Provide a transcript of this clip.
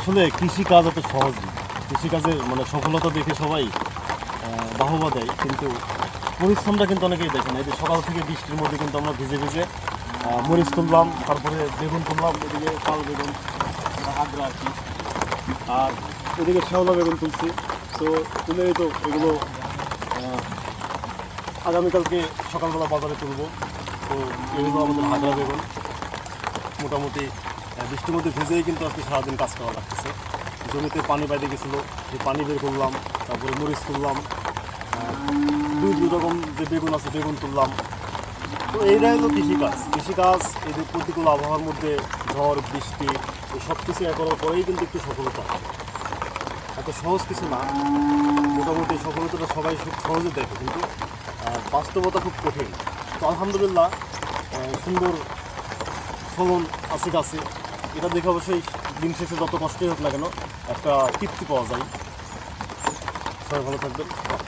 আসলে কৃষিকাজ এত সহজ না। কৃষিকাজের মানে সফলতা দেখে সবাই বাহবা দেয়, কিন্তু পরিশ্রমটা কিন্তু অনেকেই দেখে না। এই যে সকাল থেকে বৃষ্টির মধ্যে কিন্তু আমরা ভিজে ভিজে মরিচ তুললাম, তারপরে বেগুন তুললাম, এদিকে পাল বেগুন আগ্রা আর কি আর এদিকে শ্যাওলা বেগুন তুলছি। তো তুলে তো এগুলো আগামীকালকে সকালবেলা বাজারে তুলবো। তো এগুলো আমাদের হাজরা বেগুন, মোটামুটি বৃষ্টির মধ্যে ভেজেই কিন্তু আজকে সারাদিন কাজ করা লাগতেছে। জমিতে পানি বাইরে গেছিল যে পানি বের করলাম তারপরে মরিচ তুললাম আহ, দুই দুই রকম যে বেগুন আছে বেগুন তুললাম। তো এইটাই হলো কৃষিকাজ। কৃষিকাজ এই যে প্রতিকূল আবহাওয়ার মধ্যে ঝড় বৃষ্টি এই সব কিছু এক করার পরেই কিন্তু একটু সফলতা এত সহজ কিছু না মোটামুটি সফলতাটা সবাই খুব সহজে দেখে কিন্তু বাস্তবতা খুব কঠিন। তো আলহামদুলিল্লাহ সুন্দর ফলন আছে গাছে। এটা দেখে অবশ্যই দিন শেষে যত কষ্টই হোক না কেন, একটা তৃপ্তি পাওয়া যায়। সবাই ভালো থাকবেন।